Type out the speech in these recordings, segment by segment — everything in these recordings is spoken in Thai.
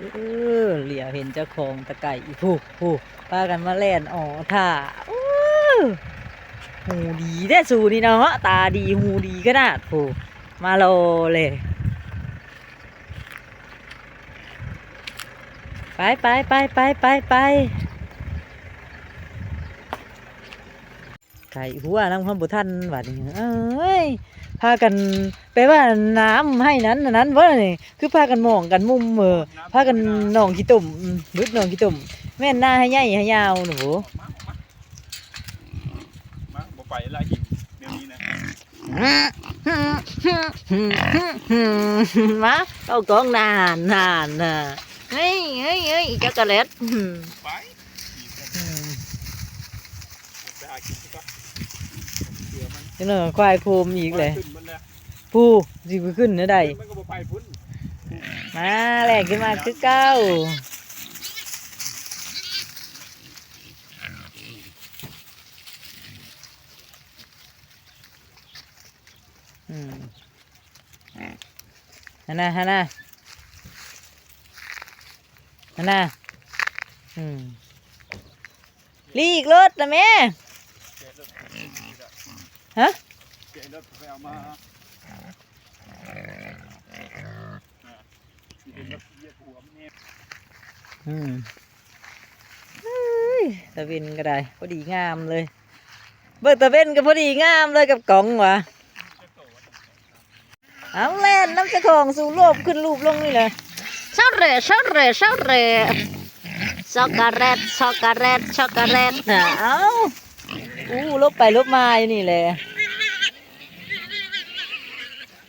เออเหลียวเห็นเจ้าของตะไก่อีผู้ผู้พากันมาแล่นอ๋อท่าอู้หูดีได้สูนี่เนาะตาดีหูดีขนาดผู้มาโลเลยไปไปไปไปไปไปไก่หัวน้ำความบุทันบัดนี้เอ้ย พากันไปว่าน้ำให้นั้นอันนั้นว่านี่คือพากันมองกันมุมเออพากันหนองขี้ตุ่มอืมบึดหนองขี้ตุ่มแม่นหน้าให้ใหญ่ให้ยาวหนูมาบ่ไปละหิวเดี๋ยวนี้นะมาเอากองนานนานน่ะเฮ้ยเฮ้ยเฮ้ยช็อกโกแลตอืมไป อืม ไปหากินดีกว่า เดี๋ยวมันจังเลยควายโคมอีกเลยขึ้นมันแล้วผู้สิไปขึ้นเนื้อใดมันก็บ่ไปพุ่นมาแหลกขึ้นมาคือเก้าอืมฮันน่ะฮันน่ะฮันน่ะอืมลีกรถนะแม่ แกะรถ ฮะ แกะรถไป เอามาที่เป็นรถเหยียบหัวมันเนี่ยอืมเฮ้ยตะเวนก็ได้พอดีงามเลย เบิกตะเวนก็พอดีงามเลยกับกล่องวะเอาเล่นน้ำเจะของสู่โลบขึ้นรูปลงนี่เลยเช่าเร่เช่าเร่เช่าเร่ช็อกโกแลตช็อกโกแลตช็อกโกแลตน่ะเอาอู้ลบไปลบมาอยู่นี่เลย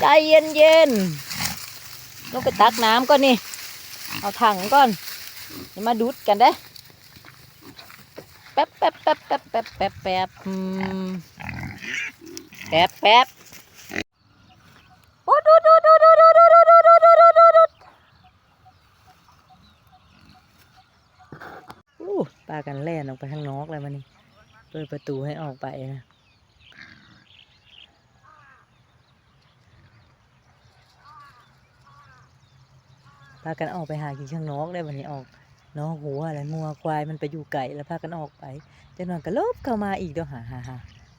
ใจเย็นๆลงไปตักน้ำก่อนนี่ เอาถังก่อนมาดูดกันเด้แป๊บแป๊บแป๊บแป๊บแป๊บแป๊บแป๊บแป๊บแป๊บโอ้ดูดูดูดูดูดูดูดูดูดูดูดูอู้ปลากันแล่นออกไปข้างนอกเลยมันนี่เปิดประตูให้ออกไปนะ พากันออกไปหากินข้างนอกได้วันนี้ออกน้อกหัวอะไรงัวควายมันไปอยู่ไก่แล้วพากันออกไปเจ้าหนอยก็ลบเข้ามาอีกเด้อฮ่าฮ่าฮ่า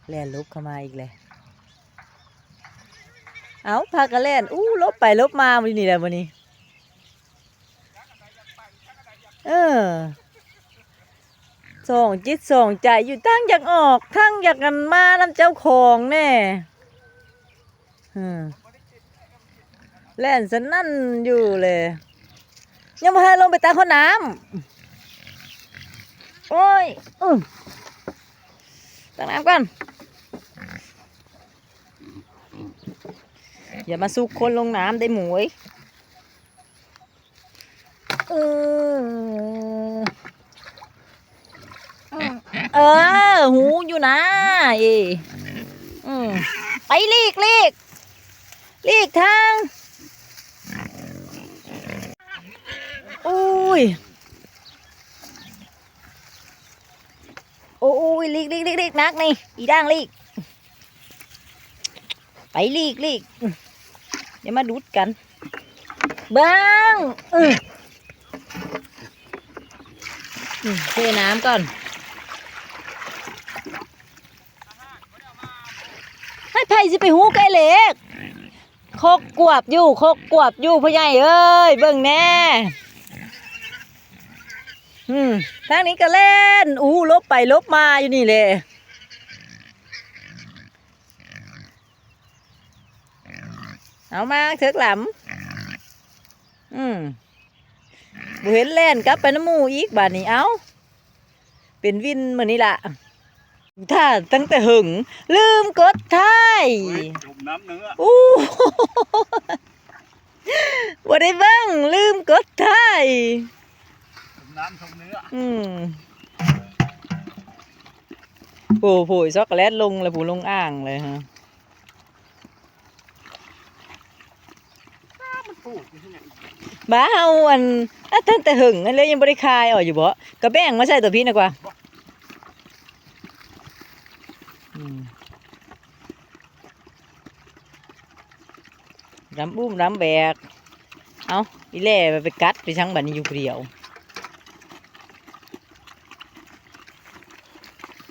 แล่นลบเข้ามาอีกเลยเอาพากันแล่นอู้ลบไปลบมาวันนี้แหละวันนี้ เออส่องจิตส่องใจอยู่ทั้งอยากออกทั้งอยากกันมาน้ำเจ้าของแน่อืมแล่นสนั่นอยู่เลย ยังไม่ให้ลงไปตาข้อน้ำโอ้ยอตักน้ำกันอย่ามาสุกคนลงน้ำได้หมวยเออ เออ หูอยู่นะเออไปลีกลีกลีกทาง โอ้ย โอ้ยลีกลีกลีกลีกนักนี่ อีด่างลีก ไปลีกลีก เดี๋ยวมาดูดกันเบ้างเทน้ำก่อนให้ไผ่สิไปหูไก่เล็กโคกกวบอยู่โคกกวบอยู่พ่อใหญ่เอ้ยเบิ่งแน่ อืมทางนี้ก็เล่น อู้ลบไปลบมาอยู่นี่เลยเอามาเถิกหลำอืมบุเห็นเล่นกลับไปน้ำหมูอีกบาดนี้เอาเป็นวินเหมือนนี้ล่ะถ้าตั้งแต่หึง ลืมกดท้ายเฮ้ยจมน้ำเนื้ออู้ บ่ได้เบิ่งลืมกดถ่าย สมน้ำสมเนื้อ อืม โอ้โหช็อกโกแลตลงเลยผู้ลงอ่างเลยฮะบ้าเฮาอันอท่านแต่หึงอันเลยยังบ่ได้คายออกอยู่บ่กระแบ่งมาใส่ตัวพี่นะกว่าอืมรำบุ้มรำแบก เอาอีแล่ไปกัดไปช่างบันี้อยู่เดียว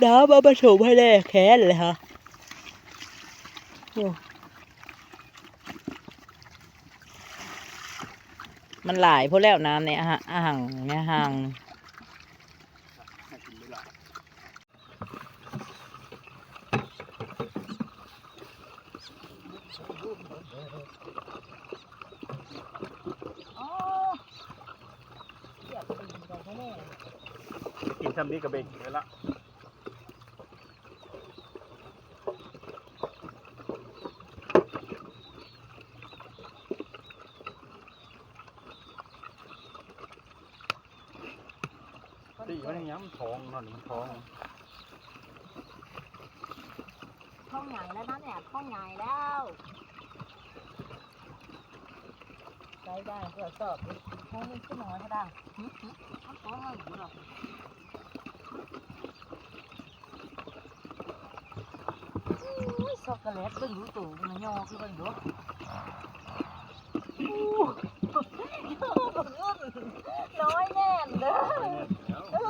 ดาบาผสมให้แล่แค้นเลยฮะมันหลายพวกแล้วน้ำในอาหารอาหารเนี่ยห่างกินทำนี้กระเบงเลยละตี มันย้ำทองนอนมันทองท้องใหญ่แล้วนะเนี่ยท้องใหญ่แล้วได้ได้ตรวจสอบดิท้องมันขึ้นน้อยก็ได้หึหึท้องโตหน่อยอยู่หรอกอุ้ยช็อกโกแลตเบิ่งดูตู่มันย่อคือเบิ่งดูอู้บักนุ่นน้อยแน่นเด้อ โอ้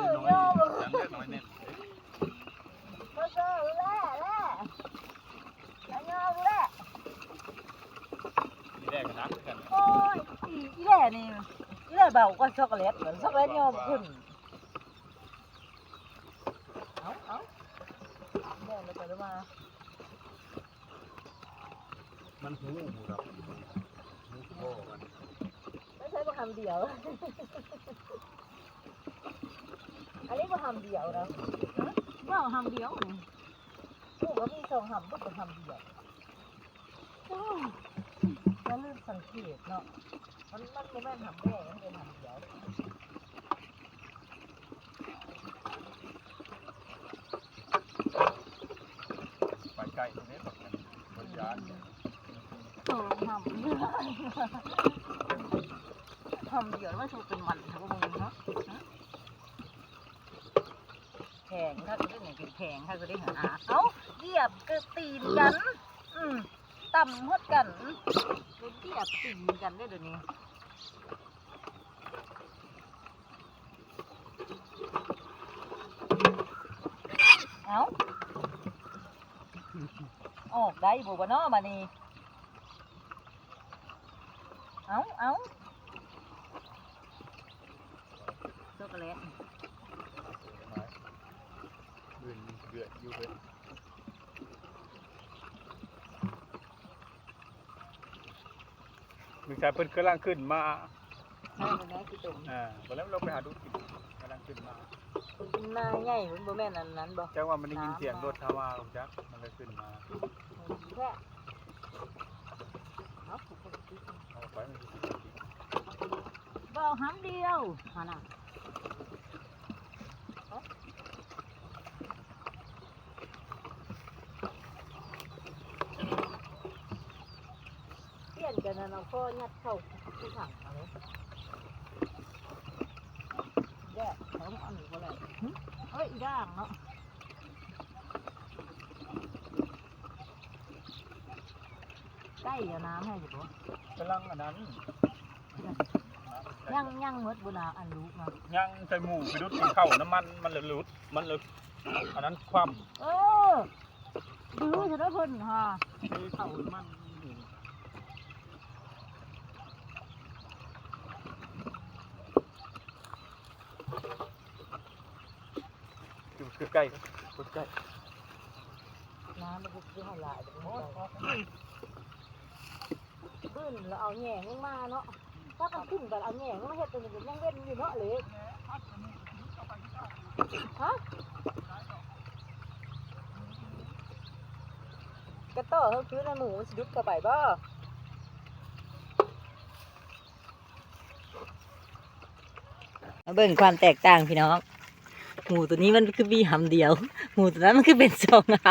ยอีแร่นี่อีแหล่เบากว่าช็อกโกแลตเหมือนช็อกโกแลตยอมขึ้นเอาเอาแหล่เลยไปแล้วมามันหูหูครับหูโบมันไม่ใช่มาคำเดียว อันนี้มาคำเดียวนะฮะว่าคำเดียวนี่โอ้ก็มีสองคำก็เป็นคำเดียวโอ้ยแล้วลืมสังเกตเนาะ มันมันไม่แม่นทำแม่มันเป็นทำเดียวไปไกลตรงนี้แบบนั้นบนยานเนี่ยเออทำทำเดี๋ยวว่าชูเป็นมันครับพวกมึงเนาะ แข็งถ้าจะได้ไหนเป็นแข็งถ้าจะได้หาเอ้าเหยียบกระตีนกัน อืมต่ำหดกันเป็นเหยียบตีนกันได้เดี๋ยวนี้เอ้าออกได้บุบเนาะมานี่เอาเอาช็อกโกแลต ไม้ดืนเดือดอยู่เลย มีชายเพิ่นกำลังขึ้นมาใช่มันแม่คือตุ่มอ่าตอนแรกเราไปหาดูกินกำลังขึ้นมาเป็นหน้าใหญ่มันบ่แม่นอันนั้นบ่จังว่ามันได้ยินเสียงรถเข้ามาลงจักมันเลยขึ้นมาแค่เอาปกติเอาไปมันสิบ่เอาหำเดียวมาน่ะเอาเปลี่ย นกันนเราก็ยัดเข้าที่ถังเอาเลยแยกเขาอันนี้ก็เลยเอ้ยอีด่างเนาะใกล้เดี๋ยวน้ำให้อยู่ปะกำลังอันนั้นย่างย่างมดบุนาอันลูกเนาย่างใส่หมูไปดูดกินข้าน้ำมันมันเลยหลุดมันเลยอันนั้นคว่เออดื้อจะได้เพิ่นฮะำที่ข้าวน้ อยู่ใกล้ๆใกล้น้ำมันก็คือให้หลายเดี๋ยวมันไปขึ้นแล้วเอาแง่งลงมาเนาะ ถ้ามันขึ้นกันเอาแง่งมาเฮ็ดตัวนี้ก็ยังเว้นอยู่เนาะเลยฮะกระต่อเขาซื้อในหมูมันสิดุดกระไปบ่ มาเบิ่งความแตกต่างพี่น้องหมูตัวนี้มันคือมีหำเดียวหมูตัวนั้นมันคือเป็นสองห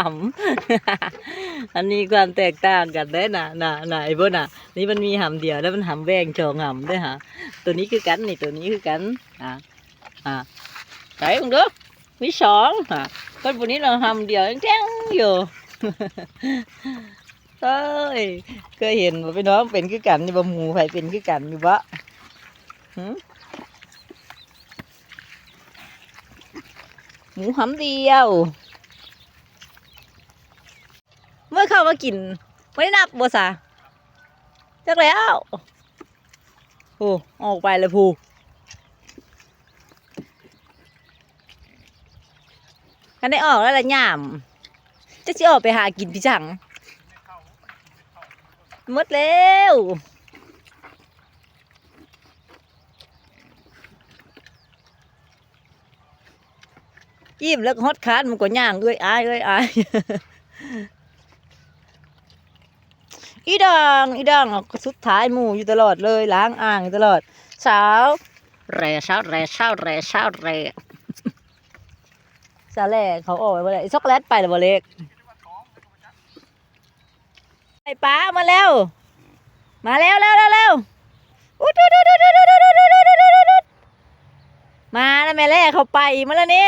ำอันนี้ความแตกต่างกันได้นะนะนะไอ้พวกน่ะ นี่มันมีหำเดียวแล้วมันหำแวงสองหำด้วยฮะตัวนี้คือกันนี่ตัวนี้คือกันอ่าอ่าไก่มึงเด้อมีสองฮะก็พวกนี้เราหำเดียวแจ้งอยู่เอ้ยเคยเห็นบ่พี่น้องเป็นคือกันนี่บ่หมูไผเป็นคือกันอยู่บ่ฮึ หมูหำเดียว เมื่อเข้ามากินไม่ได้นับบัวซาจักแล้วโอ้ออกไปเลยพูกันได้ออกแล้วละย่ามจะจะออกไปหากินพี่จังหมดแล้ว ยิ้มแล้วฮอดคานมันก็ย่างเอ้ยอายเอ้ยอายอีดังอีดังสุดท้ายหมู่อยู่ตลอดเลยล้างอ่างอยู่ตลอดเช้าแร่เช้าแร่เช้าแร่เช้าแร่ซาแร่เขาโอ้ยปบ่ได้ช็อกโกแลตไปหรือบ่เล็กไอ้ป้ามาแล้ว มาแล้วแล้วแล้วแล้วอุดอุดอุดอุดอุดอุดอุดมาแล้วแม่แร่เขาไปมาแล้วนี่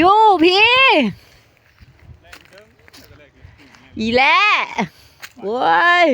ยู่พี่ อีแล่โว้ย